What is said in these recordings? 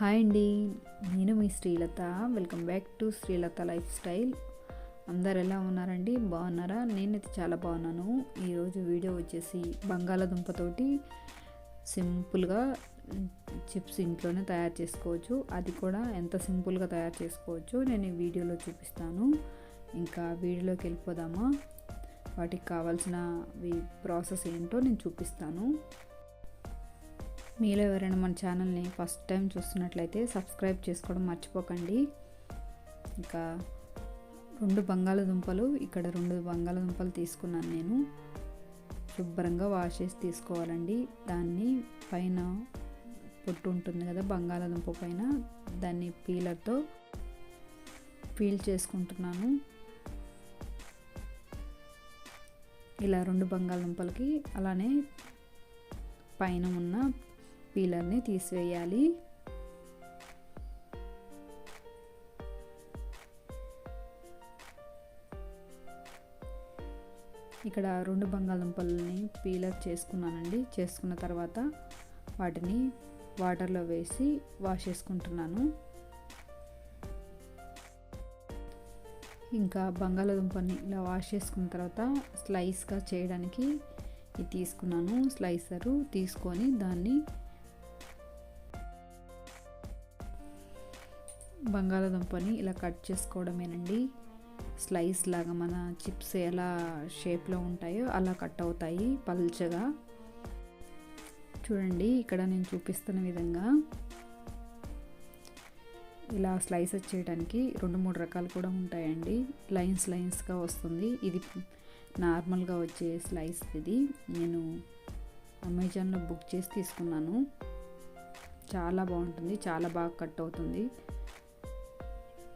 Hi అండి నేను మీ Srilatha. Welcome back to Srilatha lifestyle అందరు ఎలా ఉన్నారండి? బాగున్నారా? నేనైతే చాలా బాగున్నాను. ఈరోజు వీడియో వచ్చేసి బంగాళాదుంపతోటి సింపుల్గా చిప్స్ ఇంట్లోనే తయారు చేసుకోవచ్చు. అది కూడా ఎంత సింపుల్గా తయారు చేసుకోవచ్చు నేను ఈ వీడియోలో చూపిస్తాను. ఇంకా వీడియోలోకి వెళ్ళిపోదామా? వాటికి కావాల్సిన ప్రాసెస్ ఏంటో నేను చూపిస్తాను. మీలో ఎవరైనా మన ఛానల్ని ఫస్ట్ టైం చూస్తున్నట్లయితే సబ్స్క్రైబ్ చేసుకోవడం మర్చిపోకండి. ఇంకా రెండు బంగాళదుంపలు ఇక్కడ రెండు బంగాళదుంపలు తీసుకున్నాను నేను. శుభ్రంగా వాష్ చేసి తీసుకోవాలండి. దాన్ని పైన పొట్టు ఉంటుంది కదా బంగాళదుంప పైన దాన్ని పీలర్తో పీల్ చేసుకుంటున్నాను. ఇలా రెండు బంగాళదుంపలకి అలానే పైన ఉన్న పీలర్ని తీసివేయాలి. ఇక్కడ రెండు బంగాళదుంపలని పీలర్ చేసుకున్నానండి. చేసుకున్న తర్వాత వాటిని వాటర్లో వేసి వాష్ చేసుకుంటున్నాను. ఇంకా బంగాళదుంపని ఇలా వాష్ చేసుకున్న తర్వాత స్లైస్గా చేయడానికి ఇది తీసుకున్నాను. స్లైసరు తీసుకొని దాన్ని బంగాళదుంపని ఇలా కట్ చేసుకోవడమేనండి. స్లైస్ లాగా మన చిప్స్ ఎలా షేప్లో ఉంటాయో అలా కట్ అవుతాయి పల్చగా. చూడండి ఇక్కడ నేను చూపిస్తున్న విధంగా ఇలా స్లైసెస్ చేయడానికి రెండు మూడు రకాలు కూడా ఉంటాయండి. లైన్స్ లైన్స్గా వస్తుంది. ఇది నార్మల్గా వచ్చే స్లైస్ ఇది. నేను అమెజాన్లో బుక్ చేసి తీసుకున్నాను. చాలా బాగుంటుంది. చాలా బాగా కట్ అవుతుంది.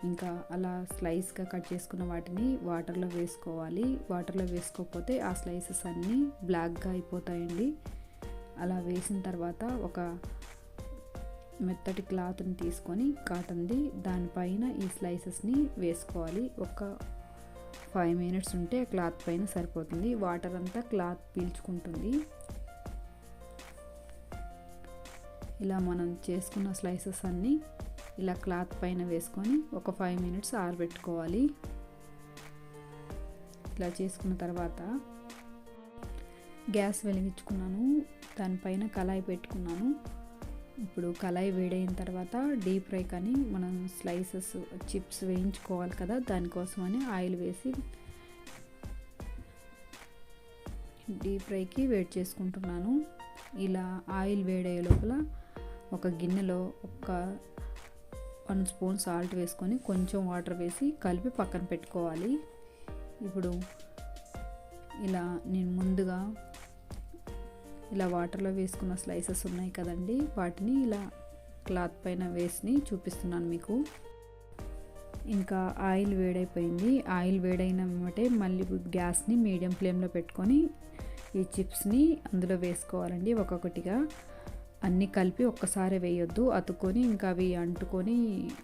ఇంకా అలా స్లైస్గా కట్ చేసుకున్న వాటిని వాటర్లో వేసుకోవాలి. వాటర్లో వేసుకోకపోతే ఆ స్లైసెస్ అన్నీ బ్లాక్గా అయిపోతాయండి. అలా వేసిన తర్వాత ఒక మెత్తటి క్లాత్ని తీసుకొని కాటన్ది దానిపైన ఈ స్లైసెస్ని వేసుకోవాలి. ఒక ఫైవ్ మినిట్స్ ఉంటే క్లాత్ పైన సరిపోతుంది. వాటర్ అంతా క్లాత్ పీల్చుకుంటుంది. ఇలా మనం చేసుకున్న స్లైసెస్ అన్నీ ఇలా క్లాత్ పైన వేసుకొని ఒక ఫైవ్ మినిట్స్ ఆరబెట్టుకోవాలి. ఇలా చేసుకున్న తర్వాత గ్యాస్ వెలిగించుకున్నాను. దానిపైన కళాయి పెట్టుకున్నాను. ఇప్పుడు కళాయి వేడైన తర్వాత డీప్ ఫ్రై కానీ మనం స్లైసెస్ చిప్స్ వేయించుకోవాలి కదా దానికోసమని ఆయిల్ వేసి డీప్ ఫ్రైకి వేడి చేసుకుంటున్నాను. ఇలా ఆయిల్ వేడయ్యే లోపల ఒక గిన్నెలో ఒక వన్ స్పూన్ సాల్ట్ వేసుకొని కొంచెం వాటర్ వేసి కలిపి పక్కన పెట్టుకోవాలి. ఇప్పుడు ఇలా నేను ముందుగా ఇలా వాటర్లో వేసుకున్న స్లైసెస్ ఉన్నాయి కదండి వాటిని ఇలా క్లాత్ పైన వేసి చూపిస్తున్నాను మీకు. ఇంకా ఆయిల్ వేడైపోయింది. ఆయిల్ వేడైన వెంబటే మళ్ళీ గ్యాస్ని మీడియం ఫ్లేమ్లో పెట్టుకొని ఈ చిప్స్ని అందులో వేసుకోవాలండి ఒక్కొక్కటిగా. అన్నీ కలిపి ఒక్కసారి వేయొద్దు. అతుక్కొని ఇంకా అవి అంటుకొని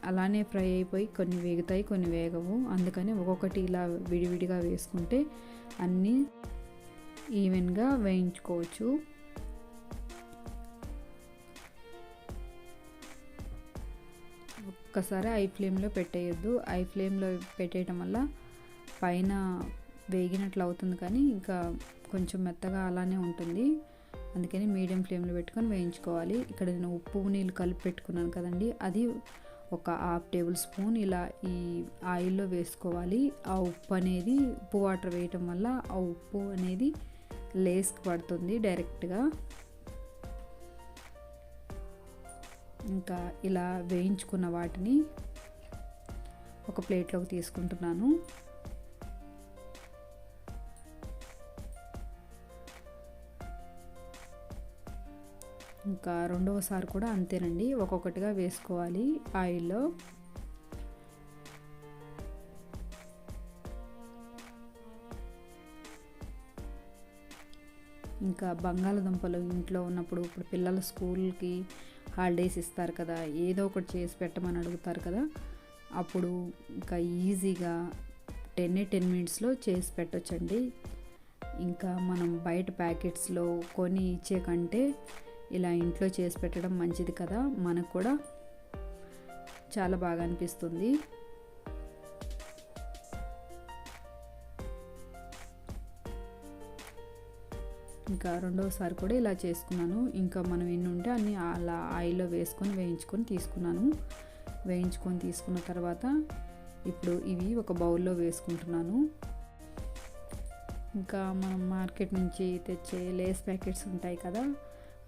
అలానే ఫ్రై అయిపోయి కొన్ని వేగుతాయి కొన్ని వేగవు. అందుకని ఒక్కొక్కటి ఇలా విడివిడిగా వేసుకుంటే అన్నీ ఈవెన్గా వేయించుకోవచ్చు. ఒక్కసారి ఐ ఫ్లేమ్లో పెట్టేయొద్దు. ఐ ఫ్లేమ్లో పెట్టేయటం వల్ల పైన వేగినట్లు అవుతుంది కానీ ఇంకా కొంచెం మెత్తగా అలానే ఉంటుంది. అందుకని మీడియం ఫ్లేమ్లో పెట్టుకొని వేయించుకోవాలి. ఇక్కడ నేను ఉప్పు నీళ్ళు కలిపి పెట్టుకున్నాను కదండి. అది ఒక హాఫ్ టేబుల్ స్పూన్ ఇలా ఈ ఆయిల్లో వేసుకోవాలి. ఆ ఉప్పు అనేది ఉప్పు వాటర్ వేయటం వల్ల ఆ ఉప్పు అనేది లేస్కి పడుతుంది డైరెక్ట్గా. ఇంకా ఇలా వేయించుకున్న వాటిని ఒక ప్లేట్లోకి తీసుకుంటున్నాను. ఇంకా రెండవసారి కూడా అంతేనండి. ఒక్కొక్కటిగా వేసుకోవాలి ఆయిల్లో. ఇంకా బంగాళదుంపలు ఇంట్లో ఉన్నప్పుడు ఇప్పుడు పిల్లల స్కూల్కి హాలిడేస్ ఇస్తారు కదా ఏదో ఒకటి చేసి పెట్టమని అడుగుతారు కదా అప్పుడు ఇంకా ఈజీగా టెన్ టెన్ మినిట్స్లో చేసి పెట్టొచ్చండి. ఇంకా మనం బయట ప్యాకెట్స్లో కొని ఇచ్చే కంటే ఇలా ఇంట్లో చేసి పెట్టడం మంచిది కదా మనకు కూడా చాలా బాగా అనిపిస్తుంది. ఇంకా రెండవసారి కూడా ఇలా చేసుకున్నాను. ఇంకా మనం ఎన్ని ఉంటే అన్ని అలా ఆయిల్లో వేసుకొని వేయించుకొని తీసుకున్నాను. వేయించుకొని తీసుకున్న తర్వాత ఇప్పుడు ఇవి ఒక బౌల్లో వేసుకుంటున్నాను. ఇంకా మనం మార్కెట్ నుంచి తెచ్చే లేస్ ప్యాకెట్స్ ఉంటాయి కదా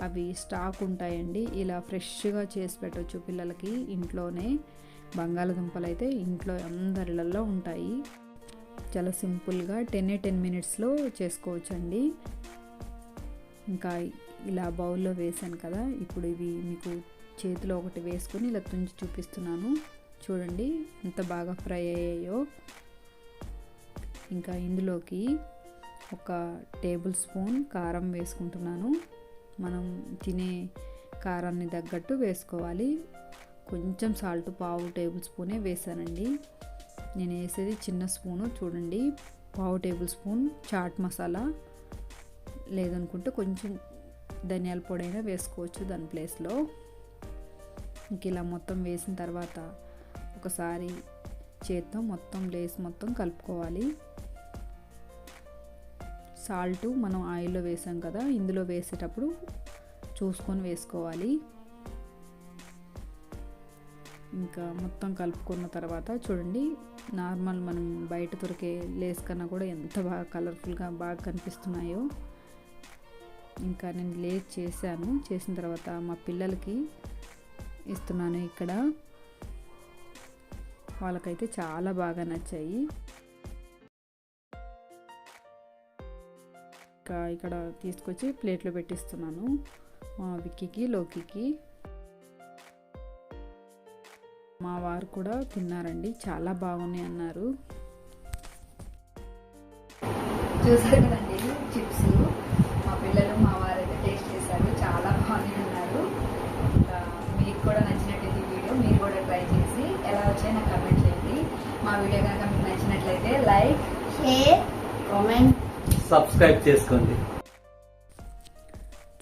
అవి స్టాక్ ఉంటాయండి. ఇలా ఫ్రెష్గా చేసి పెట్టవచ్చు పిల్లలకి ఇంట్లోనే. బంగాళదుంపలు అయితే ఇంట్లో అందరిలలో ఉంటాయి. చాలా సింపుల్గా టెన్ టెన్ మినిట్స్లో చేసుకోవచ్చండి. ఇంకా ఇలా బౌల్లో వేసాను కదా ఇప్పుడు ఇవి మీకు చేతిలో ఒకటి వేసుకొని ఇలా తుంచి చూపిస్తున్నాను. చూడండి ఎంత బాగా ఫ్రై అయ్యాయో. ఇంకా ఇందులోకి ఒక టేబుల్ స్పూన్ కారం వేసుకుంటున్నాను. మనం తినే కారాన్ని తగ్గట్టు వేసుకోవాలి. కొంచెం సాల్ట్ పావు టేబుల్ స్పూనే వేసానండి. నేను వేసేది చిన్న స్పూను చూడండి. పావు టేబుల్ స్పూన్ చాట్ మసాలా. లేదనుకుంటే కొంచెం ధనియాల పొడి అయినా వేసుకోవచ్చు దాని ప్లేస్లో. ఇంక ఇలా మొత్తం వేసిన తర్వాత ఒకసారి చేత్తో మొత్తం లేస్ మొత్తం కలుపుకోవాలి. సాల్ట్ మనం ఆయిల్లో వేసాం కదా ఇందులో వేసేటప్పుడు చూసుకొని వేసుకోవాలి. ఇంకా మొత్తం కలుపుకున్న తర్వాత చూడండి నార్మల్ మనం బయట దొరికే లేస్ కన్నా కూడా ఎంత బాగా కలర్ఫుల్గా బాగా కనిపిస్తున్నాయో. ఇంకా నేను లేస్ చేశాను. చేసిన తర్వాత మా పిల్లలకి ఇస్తున్నాను ఇక్కడ. వాళ్ళకైతే చాలా బాగా నచ్చాయి. ఇంకా ఇక్కడ తీసుకొచ్చి ప్లేట్లో పెట్టిస్తున్నాను మా విక్కీకి లోకికి. మా వారు కూడా తిన్నారండి. చాలా బాగున్నాయి అన్నారు. చూసారు కదండి చిప్స్. మా పిల్లలు మా వారైతే టేస్ట్ చేశారు. చాలా బాగుంది అన్నారు. ఇంకా మీకు కూడా నచ్చినట్లయితే ఈ వీడియో మీరు కూడా ట్రై చేసి ఎలా వచ్చాయో నాకు కమెంట్ చేయండి. మా వీడియో కనుక మీకు నచ్చినట్లయితే లైక్ షేర్ కామెంట్ సబ్స్క్రైబ్ చేసుకోండి.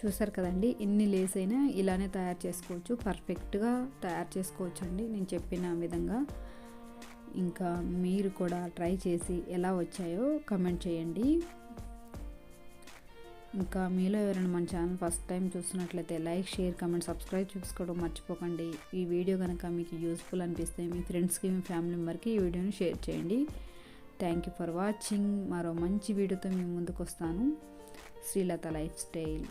చూసారు కదండి ఎన్ని లేస్ అయినా ఇలానే తయారు చేసుకోవచ్చు. పర్ఫెక్ట్గా తయారు చేసుకోవచ్చు అండి నేను చెప్పిన విధంగా. ఇంకా మీరు కూడా ట్రై చేసి ఎలా వచ్చాయో కమెంట్ చేయండి. ఇంకా మీలో ఎవరైనా మన ఛానల్ ఫస్ట్ టైం చూస్తున్నట్లయితే లైక్ షేర్ కమెంట్ సబ్స్క్రైబ్ చేసుకోవడం మర్చిపోకండి. ఈ వీడియో కనుక మీకు యూస్ఫుల్ అనిపిస్తే మీ ఫ్రెండ్స్కి మీ ఫ్యామిలీ మెంబర్కి ఈ వీడియోని షేర్ చేయండి. థ్యాంక్ యూ ఫర్ వాచింగ్ మరో మంచి వీడియోతో మేము ముందుకు వస్తాను. Srilatha life style